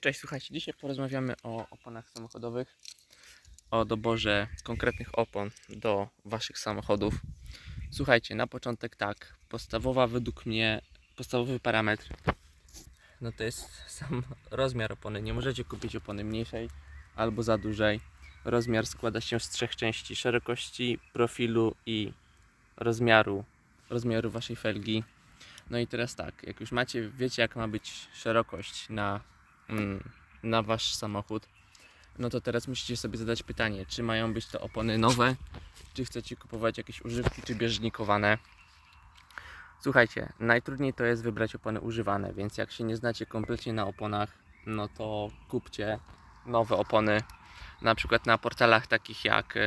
Cześć, słuchajcie, dzisiaj porozmawiamy o oponach samochodowych, o doborze konkretnych opon do Waszych samochodów. Słuchajcie, na początek tak, podstawowa według mnie, podstawowy parametr, no to jest sam rozmiar opony. Nie możecie kupić opony mniejszej albo za dużej. Rozmiar składa się z trzech części, szerokości, profilu i rozmiaru, rozmiaru Waszej felgi. No i teraz tak, jak już macie, wiecie jak ma być szerokość na na wasz samochód, no to teraz musicie sobie zadać pytanie, czy mają być to opony nowe, czy chcecie kupować jakieś używki, czy bieżnikowane. Słuchajcie, najtrudniej to jest wybrać opony używane, więc jak się nie znacie kompletnie na oponach, no to kupcie nowe opony. Na przykład na portalach takich jak e,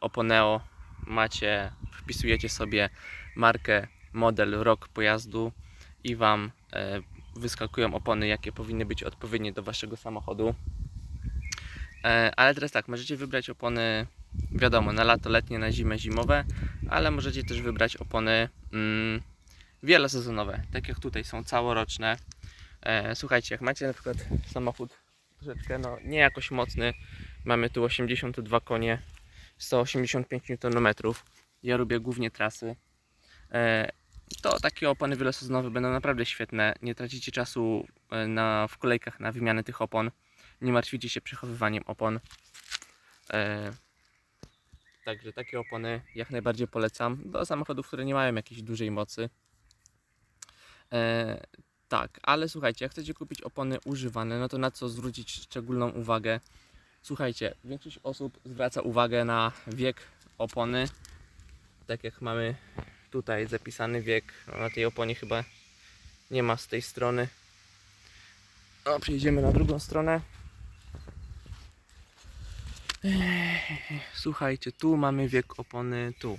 Oponeo macie, wpisujecie sobie markę, model, rok pojazdu i Wam e, wyskakują opony, jakie powinny być odpowiednie do waszego samochodu. E, Ale teraz tak, możecie wybrać opony, wiadomo, na lato letnie, na zimę zimowe, ale możecie też wybrać opony mm, wielosezonowe, tak jak tutaj są całoroczne. E, Słuchajcie, jak macie na przykład samochód troszeczkę, no nie jakoś mocny, mamy tu 82 konie, 185 Nm. Ja lubię głównie trasy. To takie opony wielosezonowe będą naprawdę świetne. Nie tracicie czasu e, na, w kolejkach na wymianę tych opon. Nie martwicie się przechowywaniem opon. E, także takie opony jak najbardziej polecam do samochodów, które nie mają jakiejś dużej mocy. E, tak, ale słuchajcie, jak chcecie kupić opony używane, no to na co zwrócić szczególną uwagę? Słuchajcie, większość osób zwraca uwagę na wiek opony. Tak jak mamy tutaj zapisany wiek. Na tej oponie chyba nie ma z tej strony. O, przejdziemy na drugą stronę. Słuchajcie, tu mamy wiek opony, tu.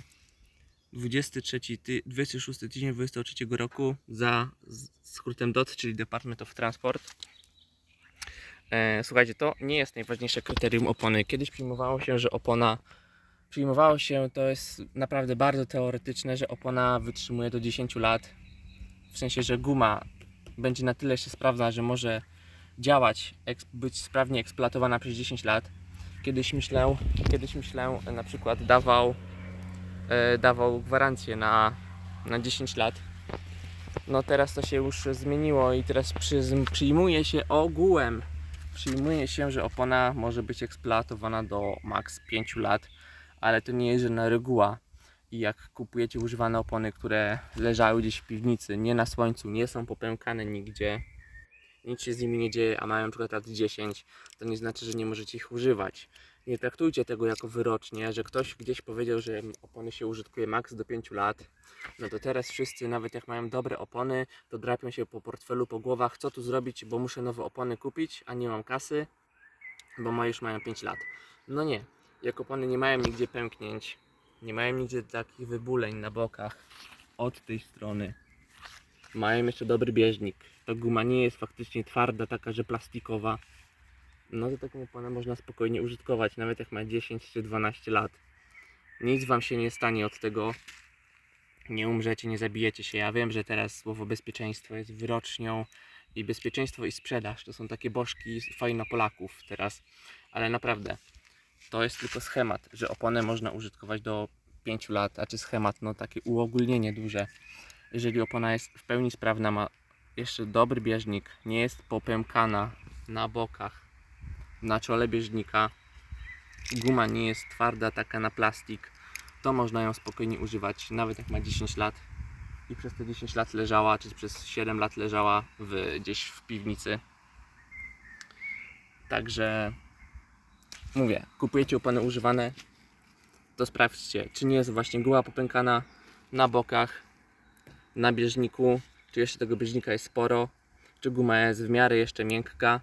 23, ty, 26 tydzień 23 roku za skrótem DOT, czyli Department of Transport. E, słuchajcie, to nie jest najważniejsze kryterium opony. Kiedyś przyjmowało się, że opona przyjmowało się, to jest naprawdę bardzo teoretyczne, że opona wytrzymuje do 10 lat. W sensie, że guma będzie na tyle się sprawna, że może działać, być sprawnie eksploatowana przez 10 lat. Kiedyś myślę, kiedyś myślę na przykład dawał, e, dawał gwarancję na, na 10 lat. No teraz to się już zmieniło i teraz przy, przyjmuje się ogółem, przyjmuje się, że opona może być eksploatowana do maks 5 lat ale to nie jest żadna reguła. I jak kupujecie używane opony, które leżały gdzieś w piwnicy, nie na słońcu, nie są popękane nigdzie, nic się z nimi nie dzieje, a mają przykład lat 10, to nie znaczy, że nie możecie ich używać. Nie traktujcie tego jako wyrocznie, że ktoś gdzieś powiedział, że opony się użytkuje maks do 5 lat. No to teraz wszyscy, nawet jak mają dobre opony, to drapią się po portfelu, po głowach, co tu zrobić, bo muszę nowe opony kupić, a nie mam kasy, bo ma już mają 5 lat. No nie, jak opony nie mają nigdzie pęknięć, nie mają nigdzie takich wybuleń na bokach od tej strony. Mają jeszcze dobry bieżnik. Ta guma nie jest faktycznie twarda, taka, że plastikowa. No to taką oponę można spokojnie użytkować, nawet jak ma 10 czy 12 lat. Nic wam się nie stanie od tego. Nie umrzecie, nie zabijecie się. Ja wiem, że teraz słowo bezpieczeństwo jest wyrocznią i bezpieczeństwo i sprzedaż to są takie bożki fajna Polaków teraz, ale naprawdę to jest tylko schemat, że oponę można użytkować do 5 lat, a czy schemat, no takie uogólnienie duże. Jeżeli opona jest w pełni sprawna, ma jeszcze dobry bieżnik, nie jest popękana na bokach, na czole bieżnika, guma nie jest twarda, taka na plastik, to można ją spokojnie używać, nawet jak ma 10 lat i przez te 10 lat leżała, czy przez 7 lat leżała w, gdzieś w piwnicy. Także mówię, kupujecie opony używane, to sprawdźcie, czy nie jest właśnie guma popękana na bokach, na bieżniku, czy jeszcze tego bieżnika jest sporo, czy guma jest w miarę jeszcze miękka.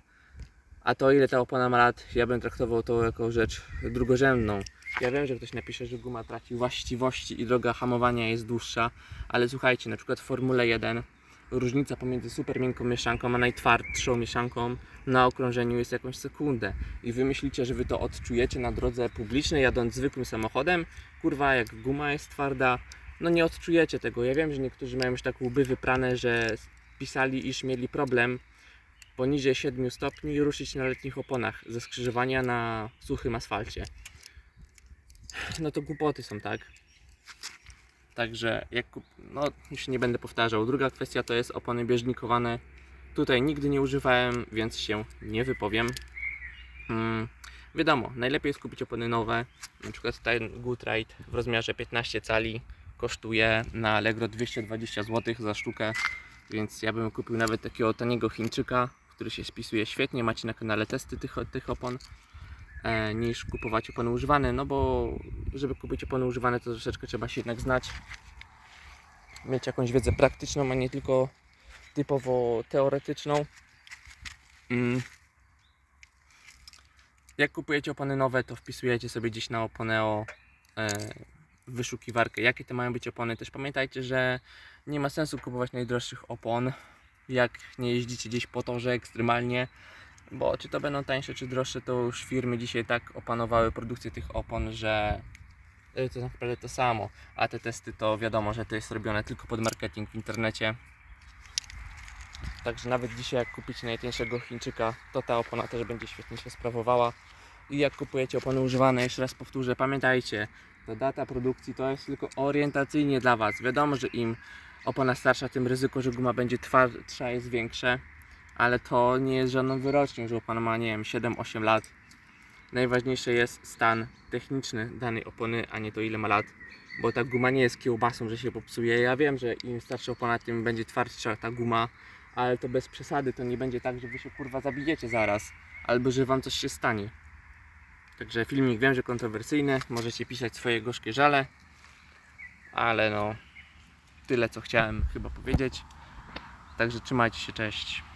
A to ile ta opona ma lat, ja bym traktował to jako rzecz drugorzędną. Ja wiem, że ktoś napisze, że guma traci właściwości i droga hamowania jest dłuższa, ale słuchajcie, na przykład w Formule 1 różnica pomiędzy super miękką mieszanką a najtwardszą mieszanką na okrążeniu jest jakąś sekundę. I wy myślicie, że wy to odczujecie na drodze publicznej, jadąc zwykłym samochodem? Kurwa, jak guma jest twarda, no nie odczujecie tego. Ja wiem, że niektórzy mają już tak łby wyprane, że pisali, iż mieli problem poniżej 7 stopni ruszyć na letnich oponach ze skrzyżowania na suchym asfalcie. No to głupoty są, tak? Także jak kup... no już nie będę powtarzał. Druga kwestia to jest opony bieżnikowane. Tutaj nigdy nie używałem, więc się nie wypowiem. Mm, wiadomo, najlepiej jest kupić opony nowe. Na przykład ten Goodride w rozmiarze 15 cali kosztuje na Allegro 220 zł za sztukę, więc ja bym kupił nawet takiego taniego Chińczyka, który się spisuje świetnie. Macie na kanale testy tych, tych opon niż kupować opony używane, no bo żeby kupić opony używane to troszeczkę trzeba się jednak znać, mieć jakąś wiedzę praktyczną, a nie tylko typowo teoretyczną. Mm. Jak kupujecie opony nowe, to wpisujecie sobie gdzieś na Oponeo e, wyszukiwarkę, jakie to mają być opony. Też pamiętajcie, że nie ma sensu kupować najdroższych opon, jak nie jeździcie gdzieś po torze ekstremalnie, bo czy to będą tańsze, czy droższe, to już firmy dzisiaj tak opanowały produkcję tych opon, że y, to naprawdę to samo. A te testy to wiadomo, że to jest robione tylko pod marketing w internecie. Także nawet dzisiaj jak kupicie najtańszego Chińczyka, to ta opona też będzie świetnie się sprawowała. I jak kupujecie opony używane, jeszcze raz powtórzę, pamiętajcie, ta data produkcji to jest tylko orientacyjnie dla Was. Wiadomo, że im opona starsza, tym ryzyko, że guma będzie twardsza jest większe, ale to nie jest żadną wyrocznią, że opona ma, nie wiem, 7-8 lat. Najważniejszy jest stan techniczny danej opony, a nie to ile ma lat, bo ta guma nie jest kiełbasą, że się popsuje. Ja wiem, że im starsza opona, tym będzie twardsza ta guma, ale to bez przesady, to nie będzie tak, że Wy się kurwa zabijecie zaraz, albo że Wam coś się stanie. Także filmik wiem, że kontrowersyjny, możecie pisać swoje gorzkie żale, ale no tyle co chciałem chyba powiedzieć. Także trzymajcie się, cześć.